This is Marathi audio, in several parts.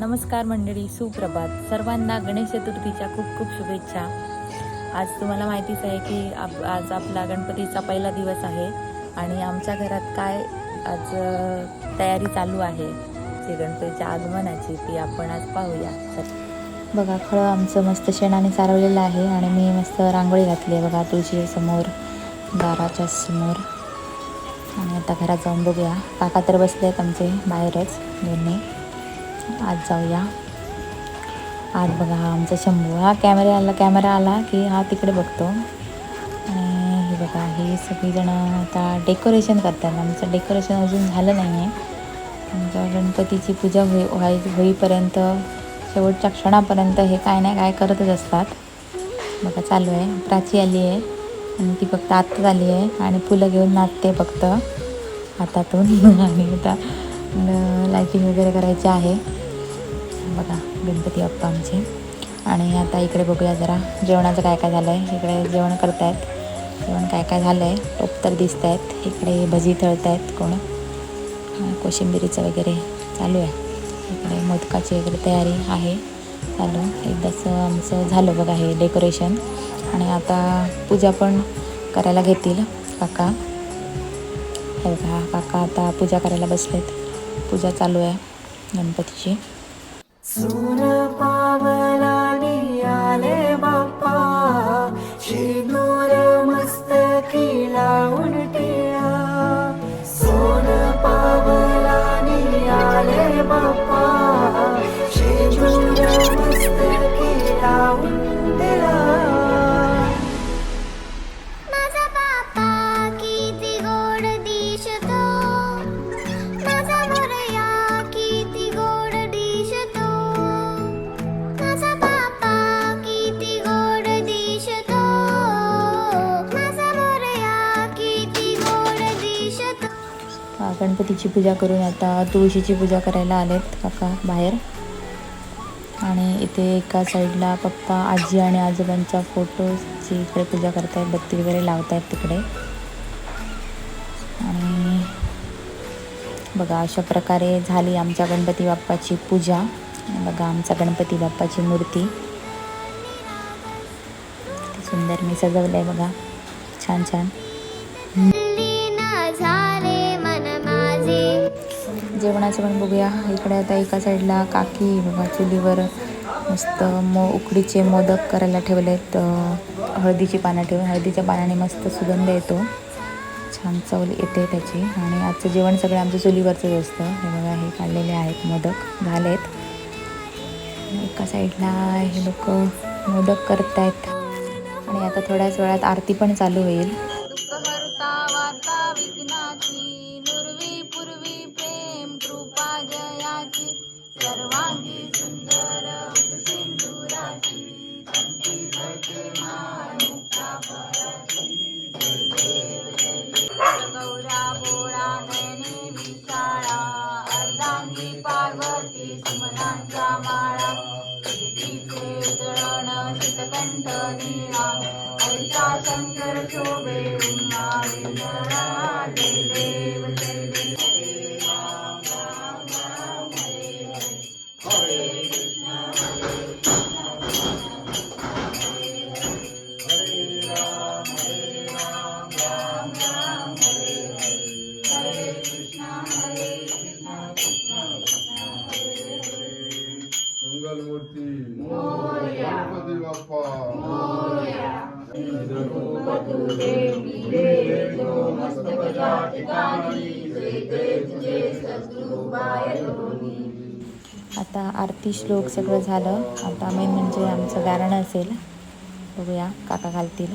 नमस्कार मंडळी सुप्रभात. सर्वांना गणेश चतुर्थीच्या खूप खूप शुभेच्छा. आज तुम्हाला माहितीच आहे की आप आज आपला गणपतीचा पहिला दिवस आहे आणि आमच्या घरात काय आज तयारी चालू आहे जे गणपतीच्या आगमनाची ती आपण आज पाहूया. बघा खळं आमचं मस्त शेणाने सारवलेलं आहे आणि मी मस्त रांगोळी घातली आहे. बघा तुळशी समोर दाराच्या समोर. आणि आता घरात जाऊन बघूया. काका तर बसले आहेत आमचे बाहेरच दोन्ही. आज जाऊया. आज बघा हा आमचा शंभू. हा कॅमेरा आला कॅमेरा आला की हा तिकडे बघतो. आणि हे बघा हे सगळीजणं आता डेकोरेशन करतात. आमचं डेकोरेशन अजून झालं नाही आहे आमच्या गणपतीची पूजा होई व्हाय होईपर्यंत शेवटच्या क्षणापर्यंत हे काय नाही काय करतच असतात. बघा चालू आहे. प्राची आली आहे. आणि ती फक्त आत्ताच आली आहे. आणि फुलं घेऊन नाचते फक्त. हातातून. आणि आता लायटिंग वगैरे करायची आहे. बघा गणपती बाप्पा आमचे. आणि आता इकडे बघूया जरा जेवणाचं काय काय झालं आहे इकडे जेवण करतायत. जेवण काय काय झालं आहे टोप तर दिसत आहेत इकडे भजी तळत आहेत कोण कोशिंबिरीचं वगैरे चालू आहे इकडे मोदकाची वगैरे तयारी आहे. चालू. एकदाचं आमचं झालं बघा हे डेकोरेशन. आणि आता पूजा पण करायला घेतील काका. हे बघा काका आता पूजा करायला बसलेत. पूजा चालू आहे गणपतीची. 空 गणपतीची पूजा करून आता तुळशीची पूजा करायला आलेत काका बाहेर. आणि इथे एका साईडला पप्पा आजी आणि आजोबांच्या फोटोची इकडे पूजा करतायत बत्ती वगैरे लावतायत तिकडे. आणि बघा अशा प्रकारे झाली आमच्या गणपती बाप्पाची पूजा. बघा आमचा गणपती बाप्पाची मूर्ती. सुंदर मी सजवलं आहे बघा. छान छान. जेवणाचं पण बघूया. इकडे आता एका साईडला काकी बघा चुलीवर मस्त मो उकडीचे मोदक करायला ठेवले आहेत हळदीची पानं ठेवून हळदीच्या पानाने मस्त सुगंध येतो. छान चवल येते त्याची. आणि आजचं जेवण सगळं आमचं चुलीवरचंच असतं. हे बघा हे काढलेले आहेत मोदक. झालेत. एका साईडला हे लोक मोदक करत आहेत आणि आता थोड्याच वेळात आरती पण चालू होईल. अंगी सुंदर सिंदुराची कंठी भरते मानुका पराची. गौरा बोळा नैनी विशाळा अर्धांगी पार्वती सुमनांचा माळा. कीर्तीचे जळण शीतकंठ निळा हरिचा शंकर शोभे उन्हाळा जय देव देव बाप्पा आता आरती श्लोक सगळं झालं. आता मेन म्हणजे आमचं गारण असेल. बघूया काका घालतील.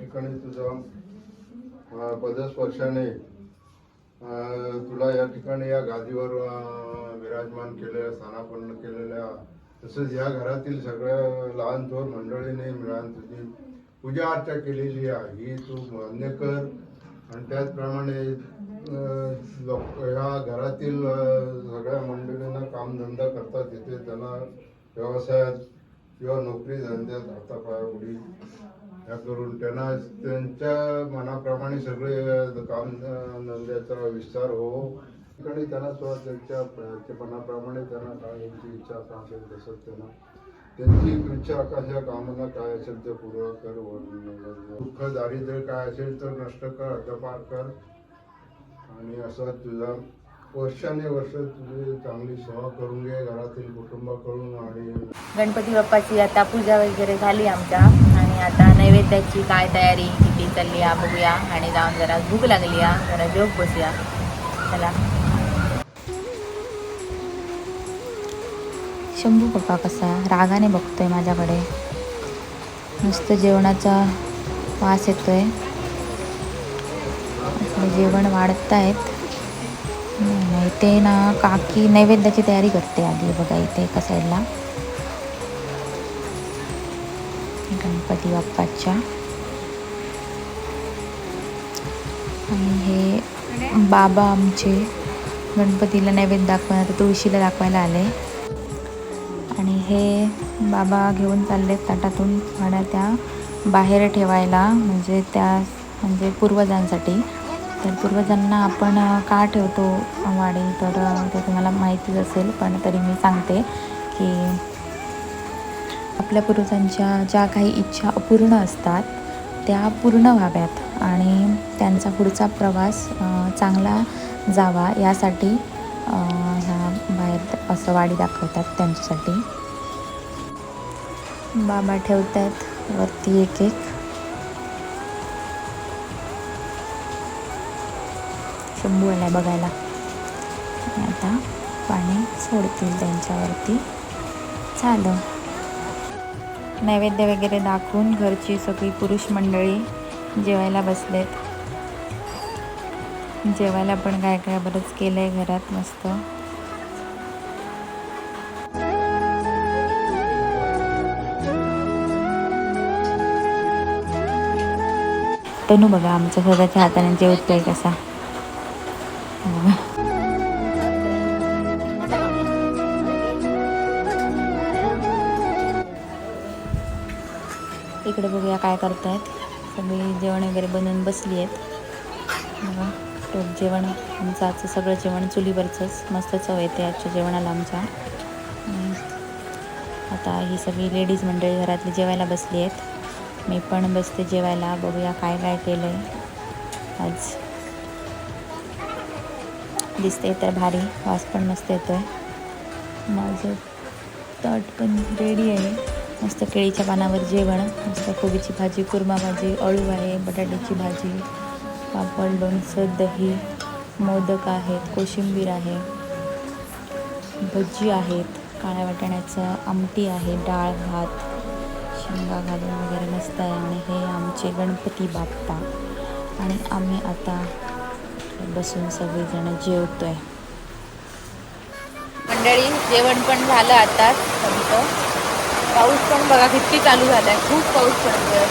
ठिकाणी तुझा पदस्पर्शाने तुला या ठिकाणी या गादीवर विराजमान केलेल्या स्थानापन्न केलेल्या तसंच या घरातील सगळ्या लहान थोर मंडळीने मिळान तुझी पूजा अर्चा केलेली आहे. ही तू मान्य कर. आणि त्याचप्रमाणे लोक ह्या घरातील सगळ्या मंडळींना कामधंदा करतात. तिथे त्यांना व्यवसायात किंवा नोकरी धंद्यात हातापाया उडी ह्या करून त्यांना त्यांच्या मनाप्रमाणे सगळे काम धंद्याचा विस्तार हो. ठिकाणी त्यांना स्व त्यांच्या त्यांच्या त्यांना काय यांची इच्छा का असेल तसंच त्यांना त्यांची इच्छा आकाशा कामना काय असेल ते पूर्ण कर दुःख दारिद्र्य काय असेल तर नष्ट कर हद्दपार कर. आणि असं तुझा वर्षाने वर्ष तुझी चांगली सेवा करून घे घरातील कुटुंबाकडून आणि गणपती बाप्पाची आता पूजा वगैरे झाली आमच्या. आणि आता नैवेद्याची काय तयारी किती चालली आहे बघूया. आणि जाऊन जरा भूक लागली आहे जरा जेव बसूया. चला. शंभू पप्पा कसा रागाने बघतो आहे माझ्याकडे. नुसतं जेवणाचा वास येतो आपलं जेवण वाढत आहेत नाही, ते ना काकी नैवेद्याची तयारी करते आधी बघा इथे एका साईडला गणपती बाप्पाच्या. आणि हे बाबा आमचे गणपतीला नैवेद्य दाखवणार तुळशीला दाखवायला आले. आणि हे बाबा घेऊन चालले ताटातून वाड्या त्या बाहेर ठेवायला म्हणजे त्या म्हणजे पूर्वजांसाठी. तर पूर्वजांना आपण का ठेवतो वाडी? तर ते तुम्हाला माहितीच असेल पण तरी मी सांगते की आपल्या पूर्वजांच्या ज्या काही इच्छा अपूर्ण असतात त्या पूर्ण व्हाव्यात आणि त्यांचा पुढचा प्रवास चांगला जावा यासाठी अ, असं वाडी दाखवतात त्यांच्यासाठी. बाबा ठेवत आहेत वरती एक एक. शंभू आलाय बघायला. आता पाणी सोडतील त्यांच्यावरती. झालं नैवेद्य वगैरे दाखवून घरची सगळी पुरुष मंडळी जेवायला बसलेत. जेवायला पण काय काय बरंच केलं आहे घरात मस्त. तनू बघा आमच्या स्वतःच्या हाताने जेवतोय कसा. बघा. इकडे बघूया काय करतायत. सगळी जेवण वगैरे बनवून बसली आहेत. बघा टोप जेवण आमचं आजचं सगळं जेवण चुलीवरचंच. मस्त चव येते आजच्या जेवणाला आमच्या. आता ही सगळी लेडीज मंडळी घरातली जेवायला बसली आहेत. मी पण बसते जेवायला बघूया काय काय केलं आहे आज दिसते तर भारी वास पण मस्त येतो आहे माझं ताट पण रेडी आहे. मस्त केळीच्या पानावर जेवण मस्त कोबीची भाजी कुर्मा भाजी अळू आहे बटाट्याची भाजी पापड लोणचं दही मोदक आहेत कोशिंबीर आहे भजी आहेत काळ्या वाटाण्याचं आमटी आहे डाळ भात शेंगा घालून वगैरे मस्त आहे आणि हे आमचे गणपती बाप्पा. आणि आम्ही आता बसून सगळेजण आहे मंडळी जेवण पण झालं आता आमचं पाऊस पण बघा किती चालू झाला आहे खूप पाऊस पडतोय.